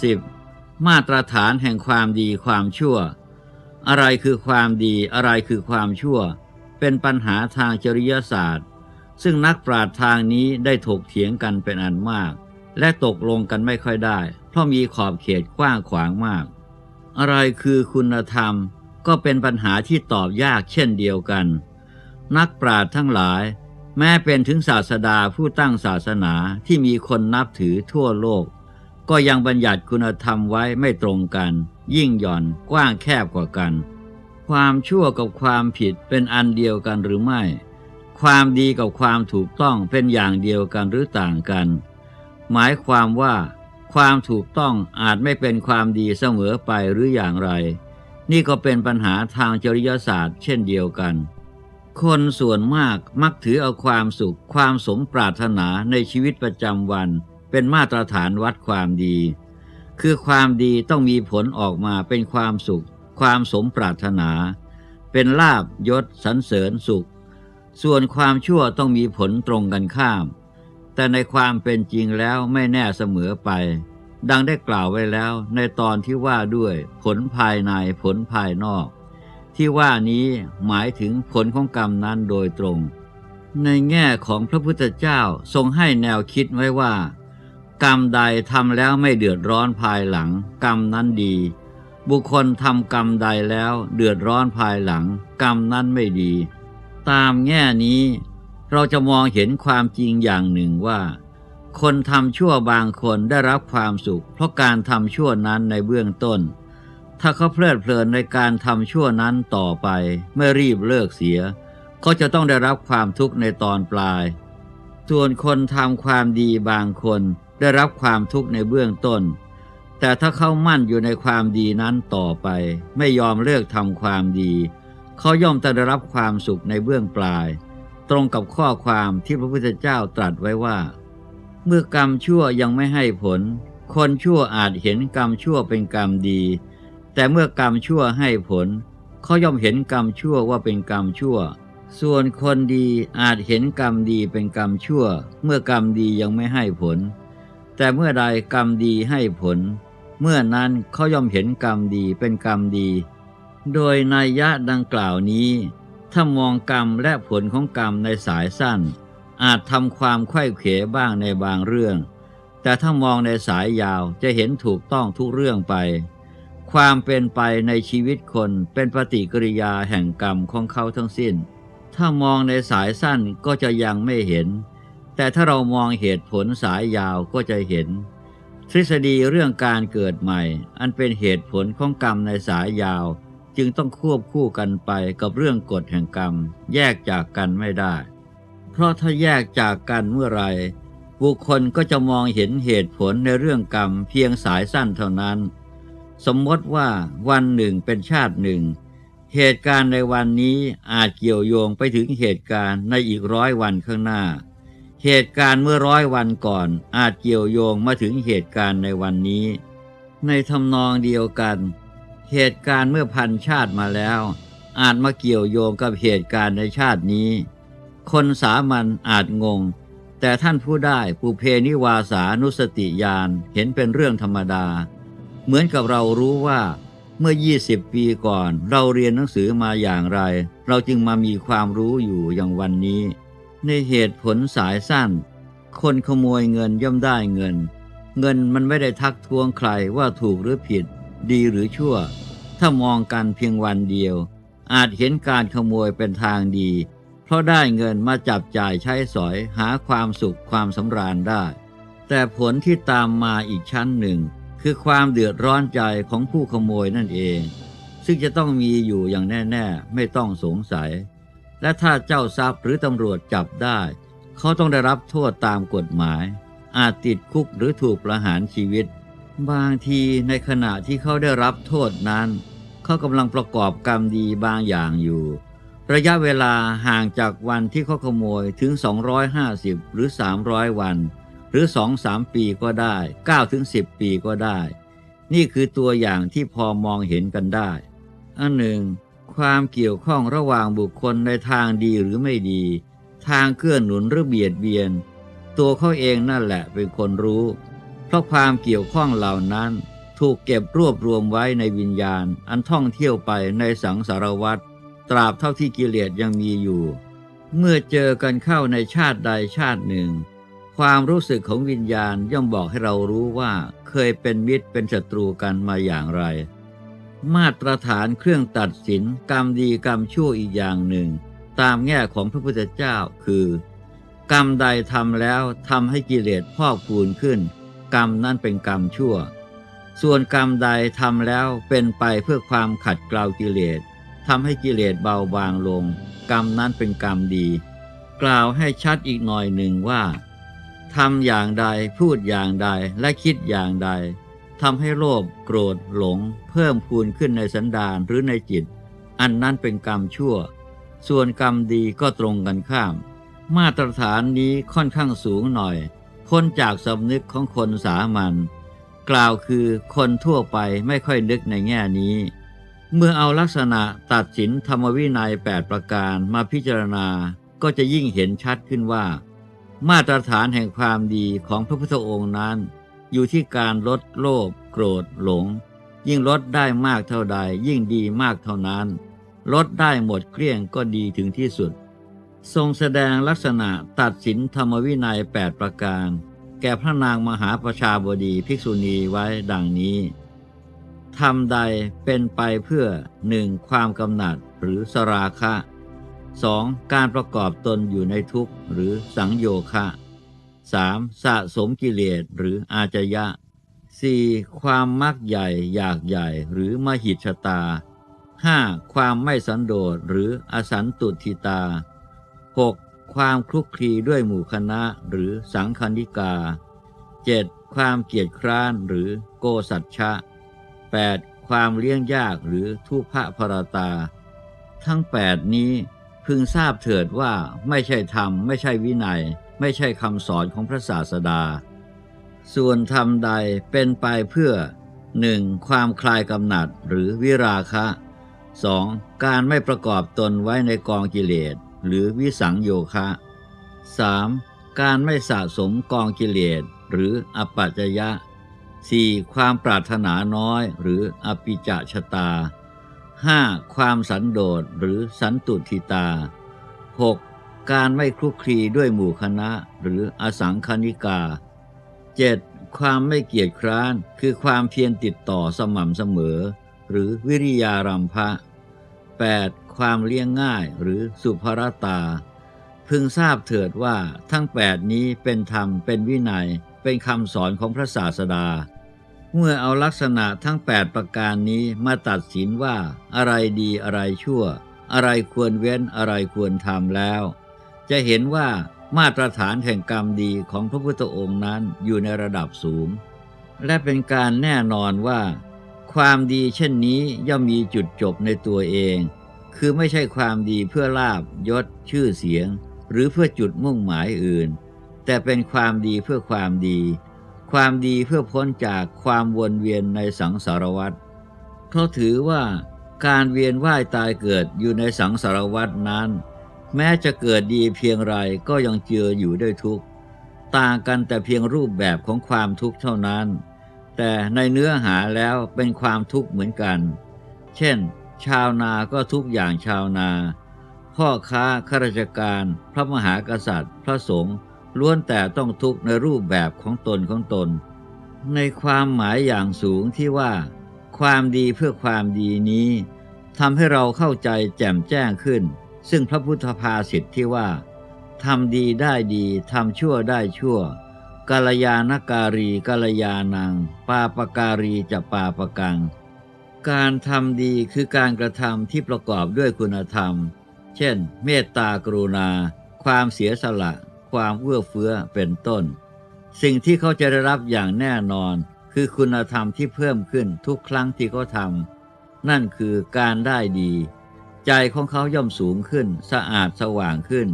10. มาตรฐานแห่งความดีความชั่ว อะไรคือความดีอะไรคือความชั่ว เป็นปัญหาทางจริยศาสตร์ ซึ่งนักปราชญ์ทางนี้ได้ถกเถียงกันเป็นอันมาก และตกลงกันไม่ค่อยได้ เพราะมีขอบเขตกว้างขวางมาก อะไรคือคุณธรรมก็เป็นปัญหาที่ตอบยากเช่นเดียวกัน นักปราชญ์ทั้งหลาย แม้เป็นถึงศาสดาผู้ตั้งศาสนาที่มีคนนับถือทั่วโลก ก็ยังบัญญัติคุณธรรมไว้ไม่ตรงกัน ยิ่งหย่อนกว้างแคบกว่ากัน ความชั่วกับความผิดเป็นอันเดียวกันหรือไม่ ความดีกับความถูกต้องเป็นอย่างเดียวกันหรือต่างกัน หมายความว่า ความถูกต้องอาจไม่เป็นความดีเสมอไปหรืออย่างไร นี่ก็เป็นปัญหาทางจริยศาสตร์ เช่นเดียวกันคนส่วนมากมักถือเอาความสุขความสมปรารถนาในชีวิตประจำวัน เป็นมาตรฐานวัดความดี คือความดีต้องมีผลออกมาเป็นความสุข ความสมปรารถนา เป็นลาบยศสรรเสริญสุข ส่วนความชั่วต้องมีผลตรงกันข้าม แต่ในความเป็นจริงแล้วไม่แน่เสมอไป ดังได้กล่าวไว้แล้วในตอนที่ว่าด้วยผลภายในผลภายนอก ที่ว่านี้หมายถึงผลของกรรมนั้นโดยตรงในแง่ของพระพุทธเจ้าทรงให้แนวคิดไว้ว่า กรรมใดทำแล้วไม่เดือดร้อนภายหลัง กรรมนั้นดี บุคคลทำกรรมใดแล้วเดือดร้อนภายหลัง กรรมนั้นไม่ดี ตามแง่นี้ เราจะมองเห็นความจริงอย่างหนึ่งว่า คนทำชั่วบางคนได้รับความสุข เพราะการทำชั่วนั้นในเบื้องต้น ถ้าเขาเพลิดเพลินในการทำชั่วนั้นต่อไปไม่รีบเลิกเสียก็จะต้องได้รับความทุกข์ในตอนปลาย ส่วนคนทำความดีบางคน ได้รับความทุกข์ในเบื้องต้น แต่ถ้าเขามั่นอยู่ในความดีนั้นต่อไป ไม่ยอมเลิกทำความดี เขาย่อมจะได้รับความสุขในเบื้องปลาย ตรงกับข้อความที่พระพุทธเจ้าตรัสไว้ว่า เมื่อกรรมชั่วยังไม่ให้ผล คนชั่วอาจเห็นกรรมชั่วเป็นกรรมดี แต่เมื่อกรรมชั่วให้ผล เขาย่อมเห็นกรรมชั่วว่าเป็นกรรมชั่วส่วนคนดีอาจเห็นกรรมดีเป็นกรรมชั่ว เมื่อกรรมดียังไม่ให้ผล แต่เมื่อใดกรรมดีให้ผล เมื่อนั้นเขาย่อมเห็นกรรมดีเป็นกรรมดี โดยนัยยะดังกล่าวนี้ ถ้ามองกรรมและผลของกรรมในสายสั้น อาจทำความไข้เขวบ้างในบางเรื่อง แต่ถ้ามองในสายยาวจะเห็นถูกต้องทุกเรื่องไป ความเป็นไปในชีวิตคนเป็นปฏิกิริยาแห่งกรรมของเขาทั้งสิ้น ถ้ามองในสายสั้นก็จะยังไม่เห็น แต่ถ้าเรามองเหตุผลสายยาวก็จะเห็น ทฤษฎีเรื่องการเกิดใหม่ อันเป็นเหตุผลของกรรมในสายยาว จึงต้องควบคู่กันไปกับเรื่องกฎแห่งกรรม แยกจากกันไม่ได้ เพราะถ้าแยกจากกันเมื่อไหรบุคคลก็จะมองเห็นเหตุผลในเรื่องกรรมเพียงสายสั้นเท่านั้น สมมติว่าวันหนึ่งเป็นชาติหนึ่ง เหตุการณ์ในวันนี้อาจเกี่ยวโยงไปถึงเหตุการณ์ในอีกร้อยวันข้างหน้า เหตุการณ์เมื่อร้อยวันก่อนอาจเกี่ยวโยงมาถึงเหตุการณ์ในวันนี้ ในทำนองเดียวกัน เหตุการณ์เมื่อพันชาติมาแล้ว อาจมาเกี่ยวโยงกับเหตุการณ์ในชาตินี้ คนสามัญอาจงง แต่ท่านผู้ได้ปุเพนิวาสานุสติญาณเห็นเป็นเรื่องธรรมดา เหมือนกับเรารู้ว่าเมื่อ 20 ปีก่อนเราเรียนหนังสือมาอย่างไร เราจึงมามีความรู้อยู่อย่างวันนี้ ในเหตุผลสายสั้น คนขโมยเงินย่อมได้เงิน เงินมันไม่ได้ทักท้วงใครว่าถูกหรือผิด ดีหรือชั่ว ถ้ามองกันเพียงวันเดียว อาจเห็นการขโมยเป็นทางดี เพราะได้เงินมาจับจ่ายใช้สอยหาความสุขความสำราญได้ แต่ผลที่ตามมาอีกชั้นหนึ่ง คือความเดือดร้อนใจของผู้ขโมยนั่นเอง ซึ่งจะต้องมีอยู่อย่างแน่ ๆ ไม่ต้องสงสัย และถ้าเจ้าทรัพย์หรือตำรวจจับได้ เขาต้องได้รับโทษตามกฎหมาย อาจติดคุกหรือถูกประหารชีวิต บางทีในขณะที่เขาได้รับโทษนั้น เขากำลังประกอบกรรมดีบางอย่างอยู่ ระยะเวลาห่างจากวันที่เขาขโมยถึง 250 หรือ 300 วัน หรือ 2-3 ปีก็ได้9ถึง10 ปีก็ได้ นี่คือตัวอย่างที่พอมองเห็นกันได้ อันหนึ่ง ความเกี่ยวข้องระหว่างบุคคลในทางดีหรือไม่ดี ทางเกื้อหนุนหรือเบียดเบียน ตัวเขาเองนั่นแหละเป็นคนรู้ เพราะความเกี่ยวข้องเหล่านั้นถูกเก็บรวบรวมไว้ในวิญญาณ อันท่องเที่ยวไปในสังสารวัฏตราบเท่าที่กิเลสยังมีอยู่ เมื่อเจอกันเข้าในชาติใดชาติหนึ่ง ความรู้สึกของวิญญาณย่อมบอกให้เรารู้ว่าเคยเป็นมิตรเป็นศัตรูกันมาอย่างไร มาตรฐานเครื่องตัดสินกรรมดีกรรมชั่วอีกอย่างหนึ่ง ตามแง่ของพระพุทธเจ้าคือ กรรมใดทำแล้วทำให้กิเลสพอกพูนขึ้น กรรมนั่นเป็นกรรมชั่ว ส่วนกรรมใดทำแล้วเป็นไปเพื่อความขัดเกลากิเลสทำให้กิเลสเบาบางลง กรรมนั้นเป็นกรรมดี กล่าวให้ชัดอีกหน่อยหนึ่งว่าทำอย่างใดพูดอย่างใดและคิดอย่างใด ทำให้โลภโกรธหลง เพิ่มพูนขึ้นในสันดานหรือในจิต อันนั้นเป็นกรรมชั่ว ส่วนกรรมดีก็ตรงกันข้าม มาตรฐานนี้ค่อนข้างสูงหน่อย พ้นจากสำนึกของคนสามัญกล่าวคือคนทั่วไปไม่ค่อยนึกในแง่นี้ เมื่อเอาลักษณะตัดสินธรรมวินัย 8 ประการมาพิจารณาก็จะยิ่งเห็นชัดขึ้นว่า มาตรฐานแห่งความดีของพระพุทธองค์นั้น อยู่ที่การลดโลภโกรธหลง ยิ่งลดได้มากเท่าใด ยิ่งดีมากเท่านั้น ลดได้หมดเกลี้ยงก็ดีถึงที่สุด ทรงแสดงลักษณะตัดสินธรรมวินัย 8 ประการ แก่พระนางมหาประชาบดีภิกษุณีไว้ดังนี้ทำใดเป็นไปเพื่อหนึ่งความกำหนัดหรือสราคะ 2. การประกอบตนอยู่ในทุกข์หรือสังโยคะ 3. สะสมกิเลสหรืออาจยะ 4. ความมักใหญ่อยากใหญ่หรือมหิชตา 5. ความไม่สันโดษหรืออสันตุทิตา 6. ความคลุกคลีด้วยหมู่คณะหรือสังคณิกา 7. ความเกียจคร้านหรือโกสัจฉะ 8. ความเลี้ยงยากหรือทุพะพรตา ทั้ง 8 นี้พึงทราบเถิดว่าไม่ใช่ธรรมไม่ใช่วินัย ไม่ใช่คำสอนของพระศาสดา ส่วนธรรมใดเป็นไปเพื่อ 1. ความคลายกำหนัดหรือวิราคะ 2. การไม่ประกอบตนไว้ในกองกิเลสหรือวิสังโยคะ 3. การไม่สะสมกองกิเลสหรืออปัจจยะ 4. ความปรารถนาน้อยหรืออปิจชตา 5. ความสันโดษหรือสันตุทิตา 6. การไม่คลุกคลีด้วยหมู่คณะหรืออสังคณิกา 7. ความไม่เกียจคร้านคือความเพียรติดต่อสม่ำเสมอ หรือวิริยารัมภะ 8. ความเลี้ยงง่ายหรือสุภรตา พึงทราบเถิดว่าทั้งแปดนี้เป็นธรรมเป็นวินัย เป็นคำสอนของพระศาสดา เมื่อเอาลักษณะทั้ง 8 ประการนี้มาตัดสินว่า อะไรดีอะไรชั่ว อะไรควรเว้นอะไรควรทำแล้ว จะเห็นว่ามาตรฐานแห่งกรรมดีของพระพุทธองค์นั้นอยู่ในระดับสูง และเป็นการแน่นอนว่า ความดีเช่นนี้ย่อมมีจุดจบในตัวเอง คือไม่ใช่ความดีเพื่อลาบยศ ชื่อเสียง หรือเพื่อจุดมุ่งหมายอื่น แต่เป็นความดีเพื่อความดี ความดีเพื่อพ้นจากความวนเวียนในสังสารวัฏเขาถือว่าการเวียนว่ายตายเกิดอยู่ในสังสารวัฏนั้น แม้จะเกิดดีเพียงไรก็ยังเจืออยู่ด้วยทุกข์ต่างกันแต่เพียงรูปแบบของความทุกข์เท่านั้น แต่ในเนื้อหาแล้วเป็นความทุกข์เหมือนกัน เช่น ชาวนาก็ทุกอย่างชาวนา พ่อค้าข้าราชการ พระมหากษัตริย์ พระสงฆ์ล้วนแต่ต้องทุกข์ในรูปแบบของตนของตน ในความหมายอย่างสูงที่ว่า ความดีเพื่อความดีนี้ทำให้เราเข้าใจแจ่มแจ้งขึ้น ซึ่งพระพุทธภาษิตที่ว่าทำดีได้ดีทำชั่วได้ชั่วกาลยานการีกาลยานัง ปาปการีจะปาปกัง การทำดีคือการกระทำที่ประกอบด้วยคุณธรรม เช่น เมตตากรุณา ความเสียสละ ความเอื้อเฟื้อเป็นต้น สิ่งที่เขาจะได้รับอย่างแน่นอน คือคุณธรรมที่เพิ่มขึ้นทุกครั้งที่เขาทำนั่นคือการได้ดี ใจของเขาย่อมสูงขึ้น สะอาดสว่างขึ้น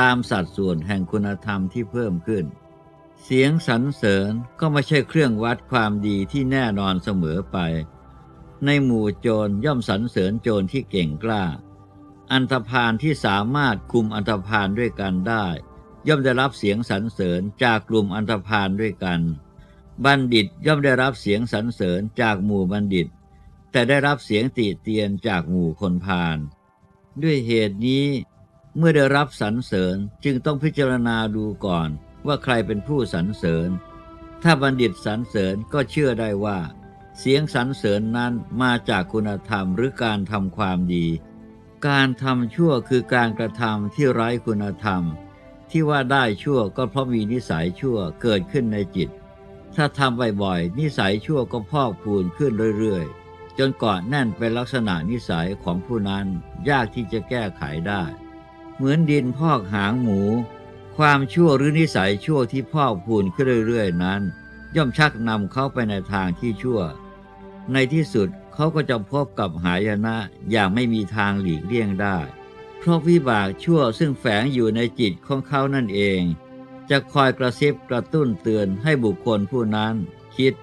ตามสัดส่วนแห่งคุณธรรมที่เพิ่มขึ้น เสียงสรรเสริญก็ไม่ใช่เครื่องวัดความดีที่แน่นอนเสมอไป ในหมู่โจรย่อมสรรเสริญโจรที่เก่งกล้า อันธพาลที่สามารถคุมอันธพาลด้วยกันได้ ย่อมได้รับเสียงสรรเสริญจากกลุ่มอันธพาลด้วยกัน บัณฑิตย่อมได้รับเสียงสรรเสริญจากหมู่บัณฑิต แต่ได้รับเสียงติเตียนจากหมู่คนพาลด้วยเหตุนี้เมื่อได้รับสรรเสริญจึงต้องพิจารณาดูก่อนว่าใครเป็นผู้สรรเสริญ ถ้าบัณฑิตสรรเสริญก็เชื่อได้ว่า เสียงสรรเสริญนั้นมาจากคุณธรรมหรือการทำความดี การทำชั่วคือการกระทำที่ไร้คุณธรรม ที่ว่าได้ชั่วก็เพราะมีนิสัยชั่วเกิดขึ้นในจิต ถ้าทำบ่อยๆนิสัยชั่วก็พอกพูนขึ้นเรื่อยๆ จนเกาะแน่นเป็นลักษณะนิสัยของผู้นั้นยากที่จะแก้ไขได้ เหมือนดินพอกหางหมู ความชั่วหรือนิสัยชั่วที่พอกพูนขึ้นเรื่อยๆ นั้น ย่อมชักนำเขาไปในทางที่ชั่ว ในที่สุดเขาก็จะพบกับหายนะอย่างไม่มีทางหลีกเลี่ยงได้ เพราะวิบากชั่วซึ่งแฝงอยู่ในจิตของเขานั่นเอง จะคอยกระซิบกระตุ้นเตือนให้บุคคลผู้นั้นคิด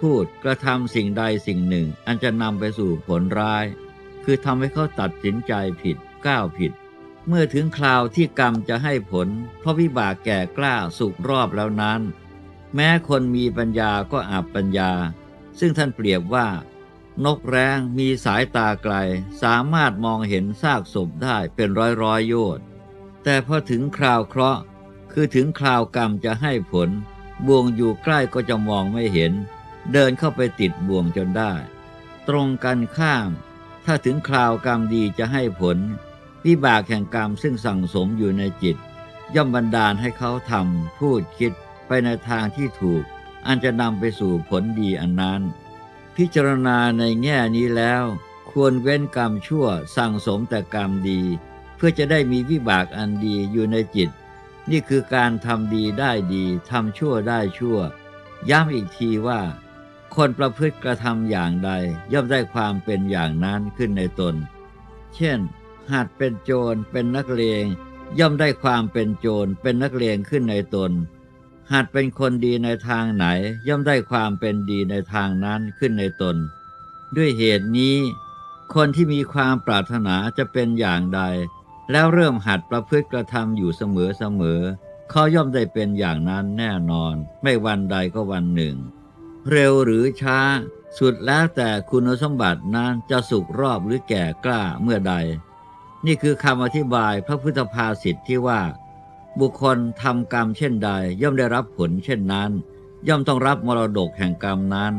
พูดกระทำสิ่งใดสิ่งหนึ่ง อันจะนำไปสู่ผลร้าย คือทำให้เขาตัดสินใจผิดก้าวผิด เมื่อถึงคราวที่กรรมจะให้ผล เพราะวิบากแก่กล้าสุกรอบแล้วนั้น แม้คนมีปัญญาก็อับปัญญา ซึ่งท่านเปรียบว่า นกแร้งมีสายตาไกล สามารถมองเห็นซากศพได้เป็นร้อยร้อยโยชน์แต่พอถึงคราวเคราะห์คือถึงคราวกรรมจะให้ผลบ่วงอยู่ใกล้ก็จะมองไม่เห็น เดินเข้าไปติดบ่วงจนได้ ตรงกันข้าม ถ้าถึงคราวกรรมดีจะให้ผล วิบากแห่งกรรมซึ่งสั่งสมอยู่ในจิต ย่อมบันดาลให้เขาทำพูดคิดไปในทางที่ถูก อันจะนำไปสู่ผลดีอันนั้น พิจารณาในแง่นี้แล้ว ควรเว้นกรรมชั่วสั่งสมแต่กรรมดี เพื่อจะได้มีวิบากอันดีอยู่ในจิต นี่คือการทำดีได้ดีทำชั่วได้ชั่ว ย้ำอีกทีว่า คนประพฤติกระทำอย่างใดย่อมได้ความเป็นอย่างนั้นขึ้นในตน เช่นหัดเป็นโจรเป็นนักเลงย่อมได้ความเป็นโจรเป็นนักเลงขึ้นในตนหัดเป็นคนดีในทางไหน ย่อมได้ความเป็นดีในทางนั้นขึ้นในตน ด้วยเหตุนี้ คนที่มีความปรารถนาจะเป็นอย่างใด แล้วเริ่มหัดประพฤติกระทำอยู่เสมอๆเขาย่อมได้เป็นอย่างนั้นแน่นอน ไม่วันใดก็วันหนึ่ง เร็วหรือช้า สุดแล้วแต่คุณสมบัตินั้นจะสุกรอบหรือแก่กล้าเมื่อใด นี่คือคำอธิบายพระพุทธภาษิตที่ว่า บุคคลทำกรรมเช่นใด ย่อมได้รับผลเช่นนั้น ย่อมต้องรับมรดกแห่งกรรมนั้น